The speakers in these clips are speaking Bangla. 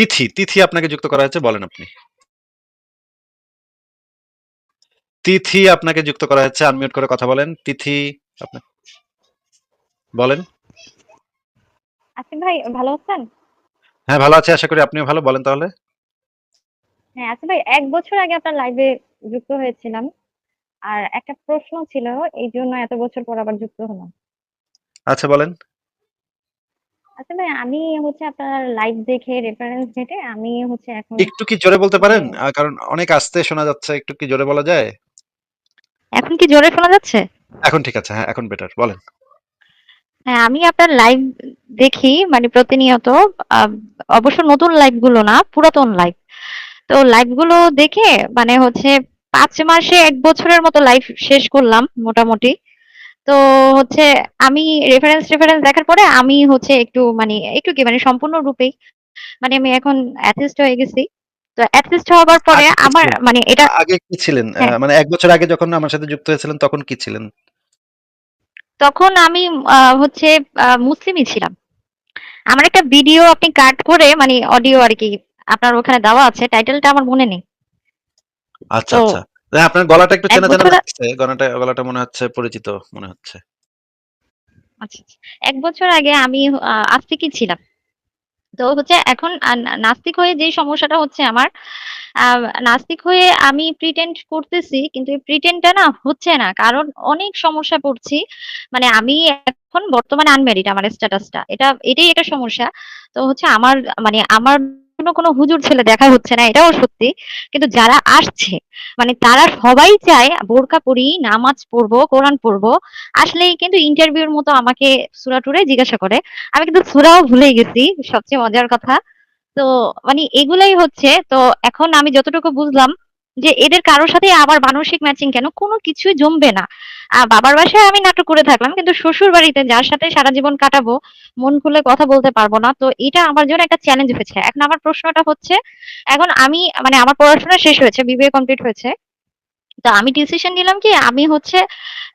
তিথি, তিথি আপনাকে যুক্ত করা হয়েছে বলেন আপনি। তিথি আপনাকে যুক্ত করা হয়েছে। আনমিউট করে কথা বলেন। তিথি আপনা বলেন। আসিফ ভাই ভালো আছেন? হ্যাঁ, ভালো আছি। আশা করি আপনিও ভালো। বলেন তাহলে। হ্যাঁ, আসিফ ভাই এক বছর আগে আপনার লাইভে যুক্ত হয়েছিলাম। আর একটা প্রশ্ন ছিল এইজন্য এত বছর পর আবার যুক্ত হলাম। আচ্ছা বলেন। আসিফ ভাই আমি হচ্ছে আপনার লাইভ দেখে রেফারেন্স ঘেঁটে আমি হচ্ছে এখন একটু কি জোরে বলতে পারেন? কারণ অনেক আস্তে শোনা যাচ্ছে। একটু কি জোরে বলা যায়? এখন কি জোরে শোনা যাচ্ছে? এখন ঠিক আছে। হ্যাঁ, এখন বেটার। বলেন। হ্যাঁ, আমি আপনার লাইভ দেখি মানে প্রতিনিয়ত আ অবশ্য নতুন লাইভগুলো না, পুরাতন লাইভ। তো লাইভগুলো দেখে মানে হচ্ছে পাঁচ মাসে এক বছরের মতো লাইভ শেষ করলাম মোটামুটি। তো হচ্ছে আমি রেফারেন্স রেফারেন্স দেখার পরে আমি হচ্ছে একটু মানে একটু কি মানে সম্পূর্ণরূপেই মানে আমি এখন অ্যাথিস্ট হয়ে গেছি। তো অ্যাথিস্ট হবার পরে আমার মানে এটা আগে কি ছিলেন? হ্যাঁ। মানে ১ বছর আগে যখন আমার সাথে যুক্ত হয়েছিলেন তখন কি ছিলেন? তখন আমি হচ্ছে মুসলিমই ছিলাম। আমার একটা ভিডিও আপনি কাট করে মানে অডিও আরকি আপনার ওখানে দেওয়া আছে। টাইটেলটা আমার মনে নেই। আচ্ছা, আচ্ছা। না আপনার গলাটা একটু চেনা, চেনা লাগছে। গলাটা গলাটা মনে হচ্ছে পরিচিত মনে হচ্ছে। আচ্ছা, আচ্ছা। ১ বছর আগে আমি আস্তিকই ছিলাম। তো হচ্ছে এখন নাস্তিক হয়ে যেই সমস্যাটা হচ্ছে আমার, নাস্তিক হয়ে আমি প্রিটেন্ড করতেছি কিন্তু এই প্রিটেন্ড টা না হচ্ছে না। কারণ অনেক সমস্যা পড়ছি। মানে আমি এখন বর্তমানে আনম্যারিড আমার স্ট্যাটাসটা। এটা এটাই একটা সমস্যা। তো হচ্ছে আমার মানে আমার জন্য কোনো হুজুর ছেলে দেখা হচ্ছে না এটাও সত্যি। কিন্তু যারা আসছে মানে তারা সবাই চায় বোরকা পরি, নামাজ পড়ব, কোরআন পড়ব। আসলেই কিন্তু ইন্টারভিউর মতো আমাকে সুরা টুরে জিজ্ঞাসা করে। আমি কিন্তু সুরাও ভুলে গেছি সবচেয়ে মজার কথা। তো মানে এগুলাই হচ্ছে তো এখন আমি যতটুকু বুঝলাম যে এদের কারোর সাথেই আমার মানসিক ম্যাচিং কেন কোনো কিছুই জমবে না। বাবার বাসায় আমি নাটক করে থাকলাম কিন্তু শ্বশুর বাড়িতে যার সাথে সারা জীবন কাটাবো, মন খুলে কথা বলতে পারব না। তো এটা আমার জন্য একটা চ্যালেঞ্জ হয়েছে। এখন আমার প্রশ্নটা হচ্ছে এখন আমি মানে আমার পড়াশোনা শেষ হয়েছে, বিবিএ কমপ্লিট হয়েছে। তো আমি ডিসিশন নিলাম কি আমি হচ্ছে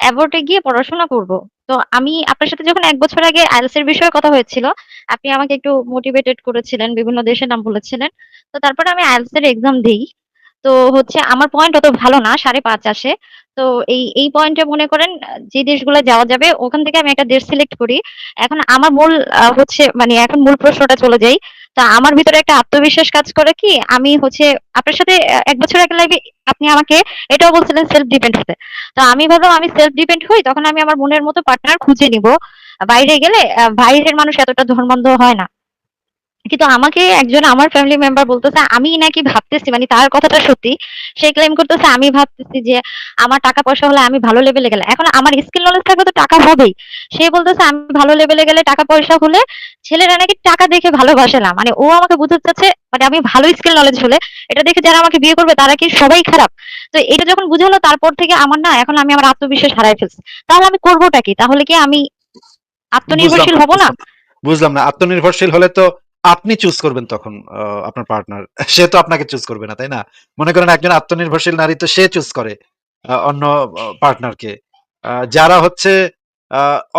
অ্যাবরড এ গিয়ে পড়াশোনা করব। তো আমি আপনার সাথে যখন এক বছর আগে আইএলটিএস এর বিষয়ে কথা হয়েছিল, আপনি আমাকে একটু মোটিভেটেড করেছিলেন, বিভিন্ন দেশের নাম বলেছিলেন। তো তারপরে আমি আইএলটিএস এর এক্সাম দেই। তো হচ্ছে আমার পয়েন্ট অত ভালো না, ৫.৫ আসে। তো এই, এই পয়েন্টে মনে করেন যে দেশগুলো যাওয়া যাবে ওখান থেকে আমি একটা দেশ সিলেক্ট করি। এখন আমার মূল হচ্ছে মানে এখন মূল প্রশ্নটা চলে যাই। তা আমার ভিতরে একটা আত্মবিশ্বাস কাজ করে কি আমি হচ্ছে আপনার সাথে এক বছর আগে লাগে আপনি আমাকে এটাও বলছিলেন সেলফ ডিপেন্ড হতে। তো আমি ভাবলাম আমি সেলফ ডিপেন্ড হই তখন আমি আমার মনের মতো পার্টনার খুঁজে নিবো। বাইরে গেলে বাইরের মানুষ এতটা ধর্মান্ধ হয় না। কিন্তু আমাকে একজন আমার ফ্যামিলি মেম্বার বলতেছে আমি নাকি ভাবতেছি মানে তার কথাটা সত্যি। সে ক্লেইম করতেছে আমি ভাবতেছি যে আমার টাকা পয়সা হলে আমি ভালো লেভেলে গেলে। এখন আমার স্কিল নলেজ থাকলে তো টাকা হবেই। সে বলতেছে আমি ভালো লেভেলে গেলে টাকা পয়সা হলে ছেলেরা নাকি টাকা দেখে ভালোবাসে না। মানে ও আমাকে বুঝাতে চাচ্ছে মানে আমি ভালো স্কিল নলেজ হলে এটা দেখে যারা আমাকে বিয়ে করবে তারা কি সবাই খারাপ? তো এটা যখন বুঝালো তারপর থেকে আমার না এখন আমি আমার আত্মবিশ্বাস হারায় ফেলছি। তাহলে আমি করবোটা কি? তাহলে কি আমি আত্মনির্ভরশীল হব না। বুঝলাম না। আত্মনির্ভরশীল হলে তো আপনি চুজ করবেন তখন আপনার পার্টনার। সে তো আপনাকে চুজ করবে না, তাই না? মনে করেন একজন আত্মনির্ভরশীল নারী তো সে চুজ করে অন্য পার্টনারকে। যারা হচ্ছে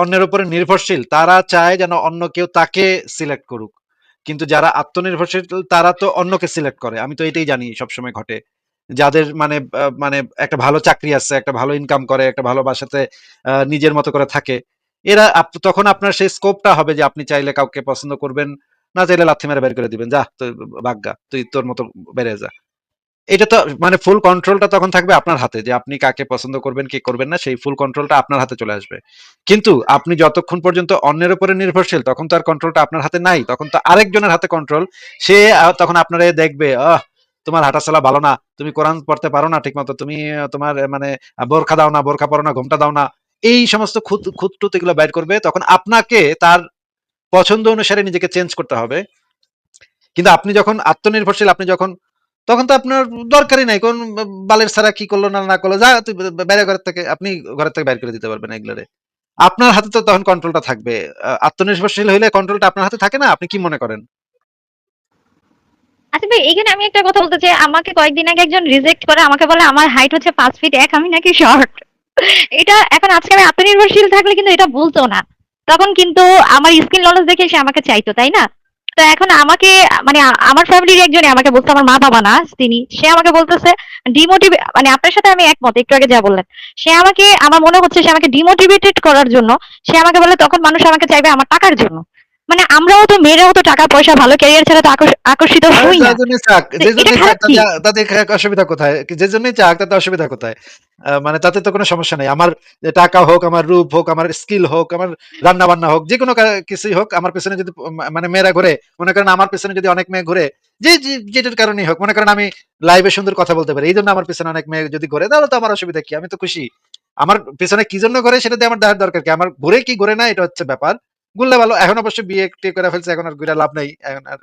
অন্যের উপরে নির্ভরশীল তারা চায় যেন অন্য কেউ তাকে সিলেক্ট করুক। কিন্তু যারা আত্মনির্ভরশীল তারা তো অন্যকে সিলেক্ট করে। আমি তো এটাই জানি সবসময় ঘটে। যাদের মানে মানে একটা ভালো চাকরি আছে, একটা ভালো ইনকাম করে, একটা ভালো বাসাতে নিজের মতো করে থাকে। এরা তখন আপনার সেই স্কোপটা হবে যে আপনি চাইলে কাউকে পছন্দ করবেন, না চাইলে লাথি মেরে বের করে দিবেন। যাহ তুই ভাগ্যা। তুই তোর মতো হয়ে যা। এটা তো মানে ফুল কন্ট্রোলটা তখন থাকবে আপনার হাতে যে আপনি কাকে পছন্দ করবেন, কি করবেন না সেই ফুল কন্ট্রোলটা আপনার হাতে চলে আসবে। কিন্তু আপনি যতক্ষণ পর্যন্ত অন্যের উপরে নির্ভরশীল তখন তো আর কন্ট্রোলটা আপনার হাতে নাই। তখন তো আরেকজনের হাতে কন্ট্রোল। সে তখন আপনারে দেখবে, "আহ! তোমার হাঁটাচলা ভালো না। তুমি কোরআন পড়তে পারো না ঠিকমতো। তুমি তোমার মানে বোরখা দাও না, বোরখা পরো না, ঘোমটা দাও না।" এই সমস্ত খুঁত খুঁত-টুত এগুলো বাইর করবে। তখন আপনাকে তার পছন্দ অনুসারে নিজেকে চেঞ্জ করতে হবে। কিন্তু আপনি যখন আত্মনির্ভরশীল আপনি যখন তখন তো আপনার দরকারই নাই। কোন বালের ছাড়া কি করল না, না করল। যা বাইরে ঘরের থেকে। আপনি ঘরের থেকে বাইর করে দিতে পারবেন এগুলারে। আপনার হাতে তো তখন কন্ট্রোলটা থাকবে। আত্মনির্ভরশীল হইলে কন্ট্রোলটা আপনার হাতে থাকে না? আপনি কি মনে করেন? আচ্ছা ভাই এখানে আমি একটা কথা বলতে চাই। আমাকে কয়েকদিন আগে একজন রিজেক্ট করে আমাকে বলে আমার হাইট হচ্ছে ৫ ফিট ১ আমি নাকি শর্ট। এটা এখন আজকে আমি আত্মনির্ভরশীল থাকলে কিন্তু এটা বলতো না। তখন কিন্তু আমার স্কিন নলেজ দেখে সে আমাকে চাইতো, তাই না? তো এখন আমাকে মানে আমার ফ্যামিলির একজনই আমাকে বলতো আমার মা-বাবা না তিনি। সে আমাকে বলতেছে ডিমোটিভে মানে আপনার সাথে আমি একমত একটু আগে যা বললেন। সে আমাকে আমার মনে হচ্ছে সে আমাকে ডিমোটিভেটেড করার জন্য সে আমাকে বলে তখন মানুষ আমাকে চাইবে আমার টাকার জন্য। মানে আমরাও তো মেয়েরাও তো টাকা পয়সা ভালো ক্যারিয়ার ছাড়া তো আকর্ষিত হই না। যে? তাতে অসুবিধা কোথায়? যে জন্যই চাক তাতে অসুবিধা কোথায়? মানে তাতে তো কোনো সমস্যা নাই। আমার টাকা হোক, আমার রূপ হোক, আমার স্কিল হোক, আমার রান্না-বান্না হোক, যেকোনো কা কিছুই হোক আমার পেছনে যদি মানে মেয়েরা ঘুরে, মনে করেন আমার পেছনে যদি অনেক মেয়ে ঘুরে, যে যে যেটার কারণেই হোক, মনে করেন আমি লাইভে সুন্দর কথা বলতে পারি। এই জন্য আমার পেছনে অনেক মেয়ে যদি ঘুরে তাহলে তো আমার অসুবিধা কি? আমি তো খুশি। আমার পেছনে কি জন্য ঘুরে সেটা দিয়ে আমার দেখার দরকার কি? আমার ঘুরে কি ঘুরে না এটা হচ্ছে ব্যাপার। ঘুরলে ভালো। এখন অবশ্য বিয়ে-টিয়ে করে ফেলছে এখন আর গুড়া লাভ নাই। এখন আর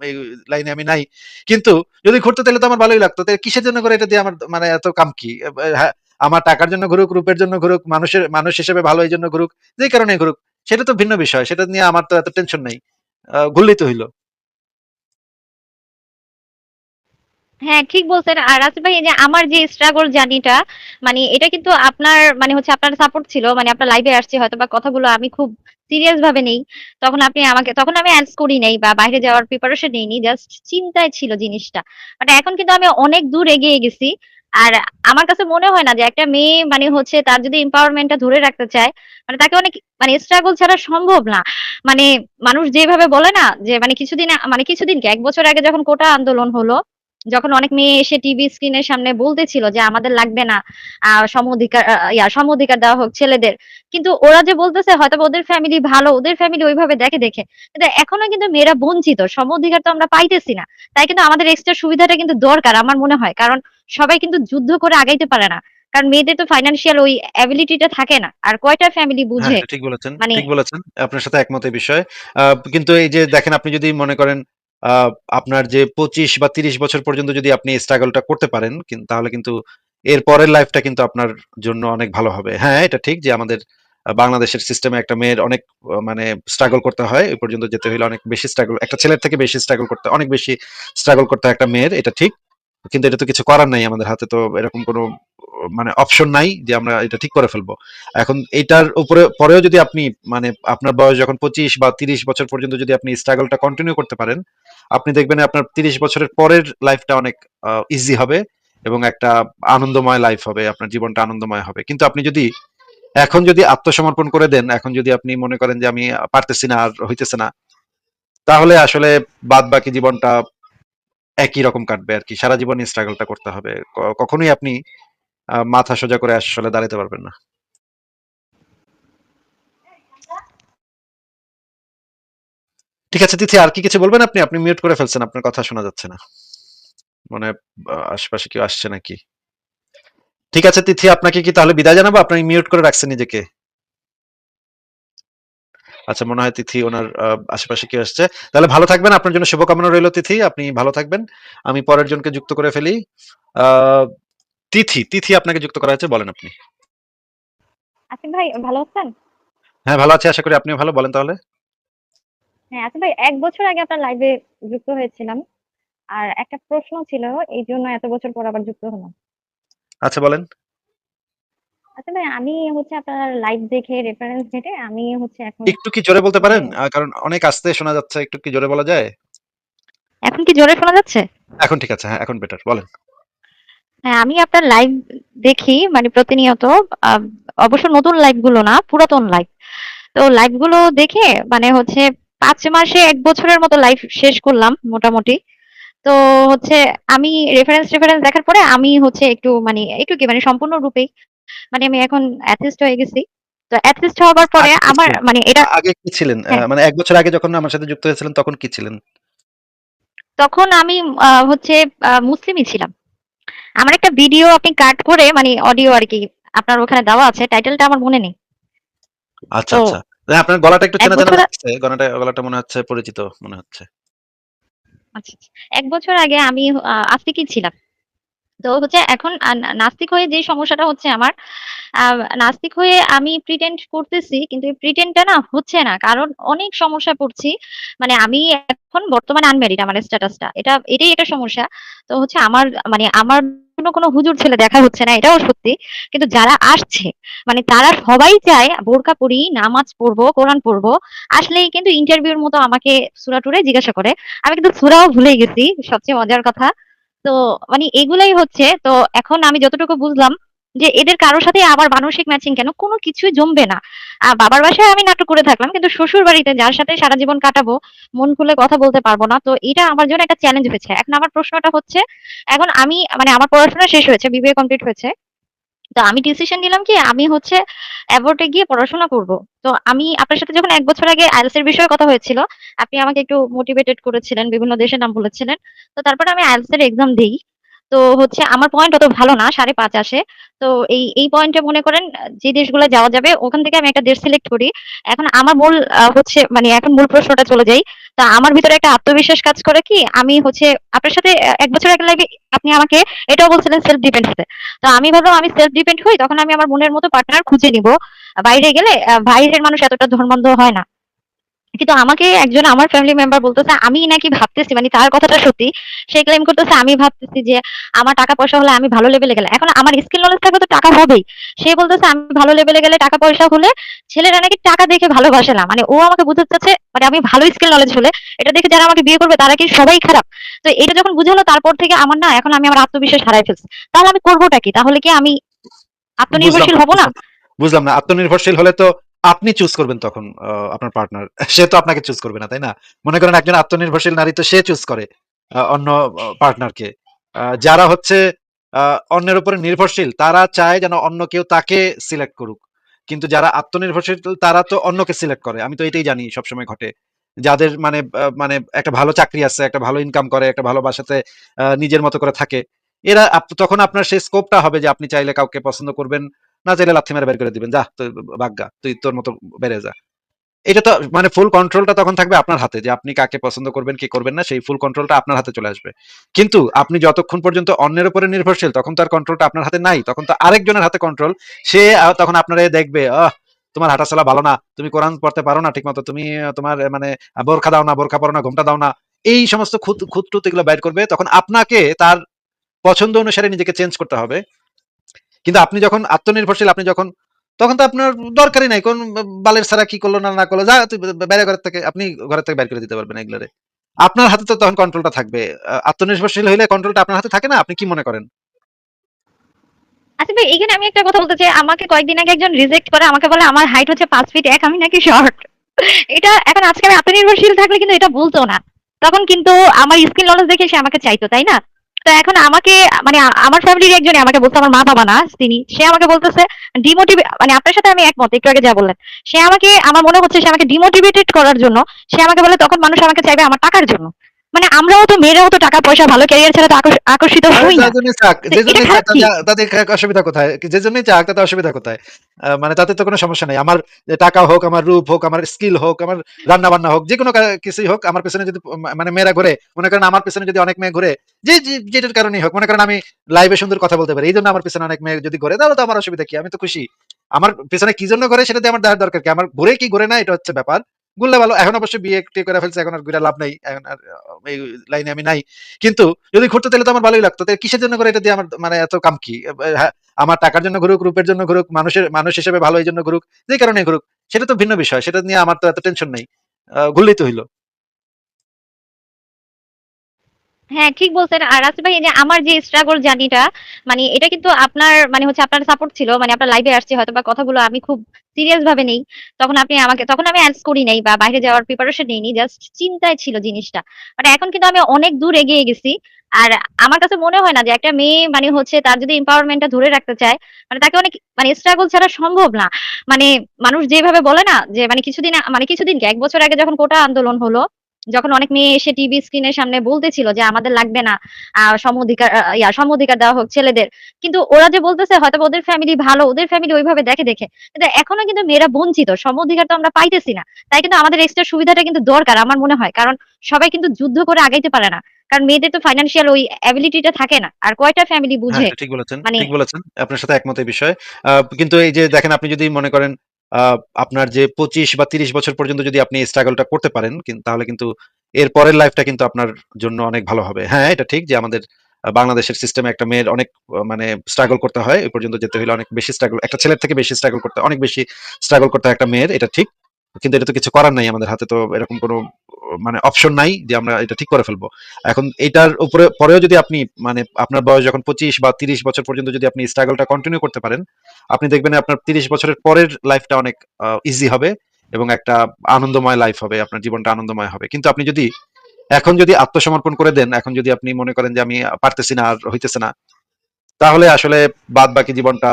এই লাইনে আমি নাই। কিন্তু যদি ঘুরতে তাহলে তো আমার ভালোই লাগতো। তাহলে কিসের জন্য করে এটা দিয়ে আমার মানে এত কাম কি? হ্যাঁ, আমার টাকার জন্য ঘুরুক, রূপের জন্য ঘুরুক, মানুষের মানুষ হিসেবে ভালো এই জন্য ঘুরুক, যে কারণে ঘুরুক। সেটা তো ভিন্ন বিষয়। সেটা নিয়ে আমার তো এত টেনশন নেই ঘুরলেই তো হইল। হ্যাঁ, ঠিক বলছেন। আর রাসেল ভাই এই যে আমার যে স্ট্রাগল জার্নিটা মানে এটা কিন্তু আপনার মানে হচ্ছে আপনার সাপোর্ট ছিল। মানে আপনার লাইভে আসছি হয়তোবা কথাগুলো আমি খুব সিরিয়াস ভাবে নেই। তখন আপনি আমাকে তখন আমি অ্যান্স করি নাই বা বাইরে যাওয়ার প্রিপারেশন নেইনি। জাস্ট চিন্তায় ছিল জিনিসটা। বাট এখন কিন্তু আমি অনেক দূর এগিয়ে গেছি। আর আমার কাছে মনে হয় না যে একটা মেয়ে মানে হচ্ছে তার যদি এম্পাওয়ারমেন্ট টা ধরে রাখতে চায়, মানে তাকে অনেক মানে স্ট্রাগল ছাড়া সম্ভব না। মানে মানুষ যেভাবে বলে না যে মানে কিছুদিন মানে কিছুদিন কি ১ বছর আগে যখন কোটা আন্দোলন হলো, যখন অনেক মেয়ে এসে টিভি স্ক্রিনের সামনে বলতেছিল যে আমাদের লাগবে না সম অধিকার ইয়া সম অধিকার দেওয়া হোক ছেলেদের। কিন্তু ওরা যে বলতেছে হয়তোবা ওদের ফ্যামিলি ভালো, ওদের ফ্যামিলি ওইভাবে দেখে দেখে। কিন্তু এখনও কিন্তু মেয়েরা বঞ্চিত। সম অধিকার তো আমরা পাইতেছি না। তাই কিন্তু আমাদের এক্সট্রা সুবিধাটা কিন্তু দরকার আমার মনে হয়। কারণ সবাই কিন্তু যুদ্ধ করে আগাইতে পারে না। কারণ মেয়েদের তো ফাইন্যান্সিয়াল ওই এবিলিটি টা থাকে না। আর কয়টা ফ্যামিলি বুঝে? ঠিক বলেছেন, মানে ঠিক বলেছেন। আপনার সাথে একমত এই বিষয়ে। কিন্তু এই যে দেখেন আপনি যদি মনে করেন আপনার যে ২৫ বা ৩০ বছর পর্যন্ত যদি আপনি স্ট্রাগল টা করতে পারেন তাহলে কিন্তু এর পরের লাইফটা কিন্তু আপনার জন্য অনেক ভালো হবে। হ্যাঁ, এটা ঠিক যে আমাদের বাংলাদেশের সিস্টেমে একটা মেয়ের অনেক মানে স্ট্রাগল করতে হয়। ওই পর্যন্ত যেতে হইলে অনেক বেশি স্ট্রাগল একটা ছেলের থেকে বেশি স্ট্রাগল করতে অনেক বেশি স্ট্রাগল করতে হয় একটা মেয়ের, এটা ঠিক। কিন্তু এটা তো কিছু করার নাই। আমাদের হাতে তো এরকম কোনো মানে অপশন নাই যে আমরা এটা ঠিক করে ফেলব। এখন এইটার উপরে পরেও যদি আপনি মানে আপনার বয়স যখন ২৫ বা ৩০ বছর পর্যন্ত যদি আপনি স্ট্রাগল টা কন্টিনিউ করতে পারেন, আপনি দেখবেন আপনার ৩০ বছরের পরের লাইফটা অনেক ইজি হবে এবং একটা আনন্দময় লাইফ হবে। আপনার জীবনটা আনন্দময় হবে। কিন্তু আপনি যদি এখন যদি আত্মসমর্পণ করে দেন, এখন যদি আপনি মনে করেন যে আমি পারতেছি না আর হইতেছে না, তাহলে আসলে বাদ বাকি জীবনটা একই রকম কাটবে আর কি সারা জীবন স্ট্রাগল টা করতে হবে। কখনোই আপনি মাথা সোজা করে আসলে দাঁড়াইতে পারবেন না। ঠিক আছে, তিথি, আর কি কিছু বলবেন আপনি? আপনি মিউট করে ফেলছেন। আপনার কথা শোনা যাচ্ছে না। মনে আশেপাশে কেউ আসছে নাকি? ঠিক আছে, তিথি, আপনাকে কি তাহলে বিদায় জানাব? আপনি মিউট করে রাখছেন নিজেকে। আচ্ছা মনে হয় তিথি ওনার আশেপাশে কেউ আসছে। তাহলে ভালো থাকবেন। আপনার জন্য শুভকামনা রইল, তিথি। আপনি ভালো থাকবেন। আমি পরের জনকে যুক্ত করে ফেলি। আ তিথি, তিথি আপনাকে যুক্ত করা হয়েছে। বলেন আপনি। আসিফ ভাই ভালো আছেন? হ্যাঁ, ভালো আছি। আশা করি আপনিও ভালো। বলেন তাহলে। হ্যাঁ, আসিফ ভাই ১ বছর আগে আপনার লাইভে যুক্ত হয়েছিলাম। আর একটা প্রশ্ন ছিল এইজন্য এত বছর পর আবার যুক্ত হলাম। আচ্ছা বলেন। আচ্ছা ভাই আমি হচ্ছে আপনার লাইভ দেখে রেফারেন্স ঘেঁটে আমি হচ্ছে এখন একটু কি জোরে বলতে পারেন? কারণ অনেক আস্তে শোনা যাচ্ছে। একটু কি জোরে বলা যায়? এখন কি জোরে শোনা যাচ্ছে? এখন ঠিক আছে। হ্যাঁ, এখন বেটার। বলেন। হ্যাঁ, আমি আপনার লাইভ দেখি মানে প্রতিনিয়ত। অবশ্য নতুন লাইভগুলো না, পুরাতন লাইভ। তো লাইভগুলো দেখে মানে হচ্ছে পাঁচ মাসে এক বছরের মতো লাইভ শেষ করলাম মোটামুটি। তো হচ্ছে আমি রেফারেন্স রেফারেন্স দেখার পরে আমি হচ্ছে একটু মানে একটু কি মানে সম্পূর্ণরূপেই মানে আমি এখন অ্যাথিস্ট হয়ে গেছি। তো অ্যাথিস্ট হবার পরে আমার মানে এটা আগে কি ছিলেন? হ্যাঁ। মানে ১ বছর আগে যখন আমার সাথে যুক্ত হয়েছিলেন তখন কি ছিলেন? তখন আমি হচ্ছে মুসলিমই ছিলাম। আমার একটা ভিডিও আপনি কাট করে মানে অডিও আর কি আপনার ওখানে দেওয়া আছে। টাইটেলটা আমার মনে নেই। আচ্ছা, আচ্ছা। আপনার গলাটা একটু চেনা, চেনা বছর গলাটা গলাটা মনে হচ্ছে পরিচিত মনে হচ্ছে। আচ্ছা, আচ্ছা। ১ বছর আগে আমি আস্তিকই ছিলাম। তো হচ্ছে এখন নাস্তিক হয়ে যে সমস্যাটা হচ্ছে আমার, নাস্তিক হয়ে আমি প্রিটেন্ড করতেছি কিন্তু এই প্রিটেন্ড টা না হচ্ছে না। কারণ অনেক সমস্যা পড়ছি। মানে আমি এখন বর্তমানে আনম্যারিড আমার স্ট্যাটাসটা। এটা এটাই একটা সমস্যা। তো হচ্ছে আমার মানে আমার অন্য কোনো হুজুর ছেলে দেখা হচ্ছে না এটাও সত্যি। কিন্তু যারা আসছে মানে তারা সবাই চায় বোরকা পড়ি নামাজ পড়ব, কোরআন পড়ব। আসলেই কিন্তু ইন্টারভিউর মতো আমাকে সুরা টুরে জিজ্ঞাসা করে। আমি কিন্তু সুরাও ভুলে গেছি সবচেয়ে মজার কথা। তো মানে এগুলাই হচ্ছে তো এখন আমি যতটুকু বুঝলাম যে এদের কারোর সাথে আমার মানসিক ম্যাচিং কেন কোনো কিছুই জমবে না। বাবার বাসায় আমি নাটক করে থাকলাম কিন্তু শ্বশুর বাড়িতে যার সাথে সারা জীবন কাটাবো, মন খুলে কথা বলতে পারব না। তো এটা আমার জন্য একটা চ্যালেঞ্জ হয়েছে। এখন আমার প্রশ্নটা হচ্ছে এখন আমি মানে আমার পড়াশোনা শেষ হয়েছে, বিবিএ কমপ্লিট হয়েছে। তো আমি ডিসিশন নিলাম কি আমি হচ্ছে অ্যাব্রোড গিয়ে পড়াশোনা করব। তো আমি আপনার সাথে যখন এক বছর আগে IELTS এর বিষয়ে কথা হয়েছিল, আপনি আমাকে একটু মোটিভেটেড করেছিলেন, বিভিন্ন দেশের নাম বলেছিলেন। তো তারপরে আমি IELTS এর এক্সাম দেই। তো হচ্ছে আমার পয়েন্ট অত ভালো না, ৫.৫ আসে। তো এই, এই পয়েন্টে মনে করেন যে দেশগুলা যাওয়া যাবে ওখান থেকে আমি একটা দেশ সিলেক্ট করি। এখন আমার মূল হচ্ছে মানে এখন মূল প্রশ্নটা চলে যাই। তা আমার ভিতরে একটা আত্মবিশ্বাস কাজ করে কি আমি হচ্ছে আপনার সাথে এক বছর আগে লাগে আপনি আমাকে এটাও বলছিলেন সেলফ ডিপেন্ড হতে। তো আমি ভাবলাম আমি সেলফ ডিপেন্ড হই তখন আমি আমার মনের মতো পার্টনার খুঁজে নিবো। বাইরে গেলে বাইরের মানুষ এতটা ধর্মান্ধ হয় না। কিন্তু আমাকে একজন আমার ফ্যামিলি মেম্বার বলতেছে আমি নাকি ভাবতেছি মানে তার কথাটা সত্যি। সে ক্লেইম করতেছে আমি ভাবতেছি যে আমার টাকা পয়সা হলে আমি ভালো লেভেলে গেলে। এখন আমার স্কিল নলেজ থাকলে তো টাকা হবেই। সে বলতেছে আমি ভালো লেভেলে গেলে টাকা পয়সা হলে ছেলেরা নাকি টাকা দেখে ভালোবাসে না। মানে ও আমাকে বুঝাতে চাচ্ছে মানে আমি ভালো স্কিল নলেজ হলে এটা দেখে যারা আমাকে বিয়ে করবে তারা কি সবাই খারাপ? তো এটা যখন বুঝালো তারপর থেকে আমার না এখন আমি আমার আত্মবিশ্বাস হারায় ফেলছি। তাহলে আমি করবোটা কি? তাহলে কি আমি আত্মনির্ভরশীল হব না। বুঝলাম না। আত্মনির্ভরশীল হলে তো আপনি চুজ করবেন তখন আপনার পার্টনার। সে তো আপনাকে চুজ করবে না, তাই না? মনে করেন একজন আত্মনির্ভরশীল নারী তো সে চুজ করে অন্য পার্টনারকে। যারা হচ্ছে অন্যের উপরে নির্ভরশীল তারা চায় যেন অন্য কেউ তাকে সিলেক্ট করুক। কিন্তু যারা আত্মনির্ভরশীল তারা তো অন্যকে সিলেক্ট করে। আমি তো এটাই জানি সবসময় ঘটে। যাদের মানে মানে একটা ভালো চাকরি আছে, একটা ভালো ইনকাম করে, একটা ভালো বাসাতে নিজের মতো করে থাকে। এরা তখন আপনার সেই স্কোপটা হবে যে আপনি চাইলে কাউকে পছন্দ করবেন, না চাইলে লাথি মেরে বের করে দিবেন। যাহ তুই ভাগ্যা। তুই তোর মতো বেরিয়ে যা। এটা তো মানে ফুল কন্ট্রোলটা তখন থাকবে আপনার হাতে যে আপনি কাকে পছন্দ করবেন, কি করবেন না সেই ফুল কন্ট্রোলটা আপনার হাতে চলে আসবে। কিন্তু আপনি যতক্ষণ পর্যন্ত অন্যের উপরে নির্ভরশীল তখন তো আর কন্ট্রোলটা আপনার হাতে নাই। তখন তো আরেকজনের হাতে কন্ট্রোল। সে তখন আপনারে দেখবে, আহ! তোমার হাঁটাচলা ভালো না। তুমি কোরআন পড়তে পারো না ঠিকমতো। তুমি তোমার মানে বোরখা দাও না, বোরখা পরো না, ঘোমটা দাও না। এই সমস্ত খুঁত খুঁত-টুত এগুলো বাইর করবে। তখন আপনাকে তার পছন্দ অনুসারে নিজেকে চেঞ্জ করতে হবে। কিন্তু আপনি যখন আত্মনির্ভরশীল আপনি যখন তখন তো আপনার দরকারই নাই। কোন বালের ছাড়া কি করল না, না করল। যা বাইরে ঘরের থেকে আপনি ঘরের থেকে বের করে দিতে পারবেন এগুলারে। আপনার হাতে তো তখন কন্ট্রোলটা থাকবে। আত্মনির্ভরশীল হইলে কন্ট্রোলটা আপনার হাতে থাকে না? আপনি কি মনে করেন? আচ্ছা ভাই এখানে আমি একটা কথা বলতে চাই। আমাকে কয়েকদিন আগে একজন রিজেক্ট করে আমাকে বলে আমার হাইট হচ্ছে ৫ ফিট ১ আমি নাকি শর্ট। এটা এখন আজকে আমি আত্মনির্ভরশীল থাকলে কিন্তু এটা বলতো না। তখন কিন্তু আমার স্কিল নলেজ দেখে সে আমাকে চাইতো, তাই না? তো এখন আমাকে মানে আমার ফ্যামিলির একজনই আমাকে বলতো আমার মা-বাবা না, তিনি। সে আমাকে বলতেছে ডিমোটিভে মানে আপনার সাথে আমি একমত, একটু আগে যা বললেন। সে আমাকে, আমার মনে হচ্ছে সে আমাকে ডিমোটিভেটেড করার জন্য, সে আমাকে বলে তখন মানুষ আমাকে চাইবে আমার টাকার জন্য। মানে আমরাও তো মেয়েরাও তো টাকা পয়সা ভালো ক্যারিয়ার ছাড়া তো আকর্ষিত হই না। যার জন্যই চাক, তো যে এটা জন্যই চাক খারাপ কি? তাতে তাতে কা অসুবিধা কোথায়? যে জন্যই চাক তাতে অসুবিধা কোথায়? মানে তাতে তো কোনো সমস্যা নাই। আমার টাকা হোক, আমার রূপ হোক, আমার স্কিল হোক, আমার রান্না-বান্না হোক, যেকোনো কা কিছুই হোক আমার পেছনে যদি মানে মেয়েরা ঘুরে, মনে করেন আমার পেছনে যদি অনেক মেয়ে ঘুরে, যে যে যেটার কারণেই হোক, মনে করেন আমি লাইভে সুন্দর কথা বলতে পারি। এই জন্য আমার পেছনে অনেক মেয়ে যদি ঘুরে তাহলে তো আমার অসুবিধা কি? আমি তো খুশি। আমার পেছনে কি জন্য ঘুরে সেটা আমার দেখার দরকার কি? আমার ঘুরে কি ঘুরে না এটা হচ্ছে ব্যাপার। ঘুরলে ভালো। এখন অবশ্য বিয়ে-টিয়ে করে ফেলছে এখন আর গুড়া লাভ নাই। এখন আর এই লাইনে আমি নাই। কিন্তু যদি ঘুরতে তাহলে তো আমার ভালোই লাগতো। কিসের জন্য করে এটা দিয়ে আমার মানে এত কাম কি? হ্যাঁ, আমার টাকার জন্য ঘুরুক, রূপের জন্য ঘুরুক, মানুষের মানুষ হিসেবে ভালো এই জন্য ঘুরুক, যে কারণে ঘুরুক। সেটা তো ভিন্ন বিষয়। সেটা নিয়ে আমার তো এত টেনশন নেই। ঘুরলেই তো হইল। হ্যাঁ, ঠিক বলছেন। আর রাসেল ভাই যে আমার যে স্ট্রাগল জার্নিটা মানে এটা কিন্তু আপনার মানে হচ্ছে আপনার সাপোর্ট ছিল। মানে আপনার লাইভে আসছি হয়তোবা কথাগুলো আমি খুব সিরিয়াস ভাবে নেই। তখন আপনি আমাকে তখন আমি আনস করি নাই বা বাইরে যাওয়ার প্রিপারেশন নেইনি। জাস্ট চিন্তায় ছিল জিনিসটা। মানে এখন কিন্তু আমি অনেক দূর এগিয়ে গেছি। আর আমার কাছে মনে হয় না যে একটা মেয়ে মানে হচ্ছে তার যদি এম্পাওয়ারমেন্ট টা ধরে রাখতে চায়, মানে তাকে অনেক মানে স্ট্রাগল ছাড়া সম্ভব না। মানে মানুষ যেভাবে বলে না যে মানে কিছুদিন মানে কিছুদিন কি ১ বছর আগে যখন কোটা আন্দোলন হলো, যখন অনেক মেয়ে এসে টিভি স্ক্রিনের সামনে বলতেছিল যে আমাদের লাগবে না সম অধিকার ইয়া সম অধিকার দেওয়া হোক ছেলেদের। কিন্তু ওরা যে বলতেছে হয়তোবা ওদের ফ্যামিলি ভালো, ওদের ফ্যামিলি ওইভাবে দেখে দেখে। কিন্তু এখনও কিন্তু মেয়েরা বঞ্চিত। সম অধিকার তো আমরা পাইতেছি না। তাই কিন্তু আমাদের এক্সট্রা সুবিধাটা কিন্তু দরকার আমার মনে হয়। কারণ সবাই কিন্তু যুদ্ধ করে আগাইতে পারে না। কারণ মেয়েদের তো ফাইন্যান্সিয়াল ওই এবিলিটি টা থাকে না। আর কয়টা ফ্যামিলি বুঝে? ঠিক বলেছেন, মানে ঠিক বলেছেন। আপনার সাথে একমত এই বিষয়ে। কিন্তু এই যে দেখেন আপনি যদি মনে করেন আপনার যে ২৫ বা ৩০ বছর পর্যন্ত যদি আপনি স্ট্রাগলটা করতে পারেন তাহলে কিন্তু এর পরের লাইফটা কিন্তু আপনার জন্য অনেক ভালো হবে। হ্যাঁ, এটা ঠিক যে আমাদের বাংলাদেশের সিস্টেমে একটা মেয়ের অনেক মানে স্ট্রাগল করতে হয়। এ পর্যন্ত যেতে হলে অনেক বেশি স্ট্রাগল একটা ছেলের থেকে বেশি স্ট্রাগল করতে অনেক বেশি স্ট্রাগল করতে হয় একটা মেয়ের এটা ঠিক। কিন্তু এটা তো কিছু করার নাই আমাদের হাতে তো এরকম কোনো মানে অপশন নাই যে আমরা এটা ঠিক করে ফেলব। এখন এইটার উপরে পরেও যদি আপনি মানে আপনার বয়স যখন ২৫ বা ৩০ বছর পর্যন্ত যদি আপনি স্ট্রাগলটা কন্টিনিউ করতে পারেন, আপনি দেখবেন আপনার ৩০ বছরের পরের লাইফটা অনেক ইজি হবে এবং একটা আনন্দময় লাইফ হবে। আপনার জীবনটা আনন্দময় হবে। কিন্তু আপনি যদি এখন যদি আত্মসমর্পণ করে দেন, এখন যদি আপনি মনে করেন যে আমি পারতেছি না আর হইতেছে না, তাহলে আসলে বাদ বাকি জীবনটা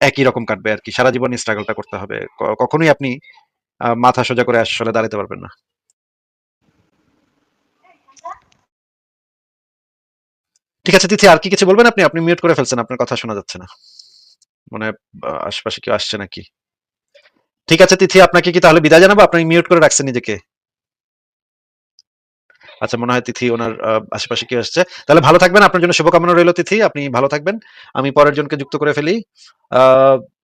একই রকম কাটবে আরকি। সারা জীবন স্ট্রাগলটা করতে হবে। কখনোই আপনি মাথা সোজা করে আসলে দাঁড়াতে পারবেন না। ঠিক আছে, তিথি, আর কি কিছু বলবেন আপনি? আপনি মিউট করে ফেলছেন। আপনার কথা শোনা যাচ্ছে না। মানে আশেপাশে কেউ আসছে নাকি? ঠিক আছে, তিথি, আপনাকে কি তাহলে বিদায় জানাব? আপনি মিউট করে রাখছেন নিজেকে। আচ্ছা মনে হয় তিথি ওনার আশেপাশে কি আসছে। তাহলে ভালো থাকবেন। আপনার জন্য শুভকামনা রইল, তিথি। আপনি ভালো থাকবেন। আমি পরের জনকে যুক্ত করে ফেলি।